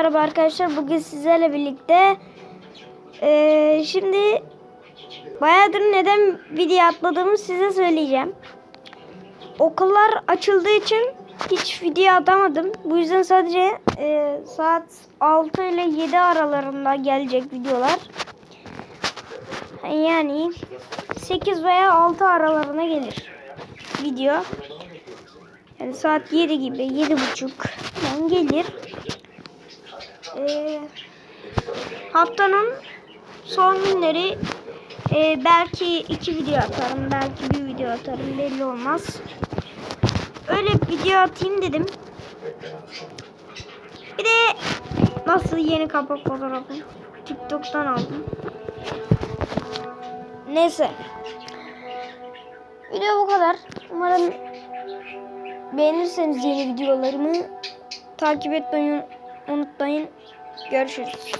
merhaba arkadaşlar. Bugün sizlerle birlikte eee, şimdi bayağıdır neden video atmadığımı size söyleyeceğim. Okullar açıldığı için hiç video atamadım. Bu yüzden sadece eee, saat 6 ile 7 aralarında gelecek videolar. Yani 8 veya 6 aralarına gelir video. Yani saat 7 gibi, 7.30 falan gelir. Ee, haftanın son günleri e, belki iki video atarım, belki bir video atarım belli olmaz. Öyle bir video atayım dedim. Bir de nasıl yeni kapak fotoğrafı TikTok'tan aldım. Neyse. Video bu kadar. Umarım beğenirseniz yeni videolarımı takip etmeyi unutmayın. Görüşürüz.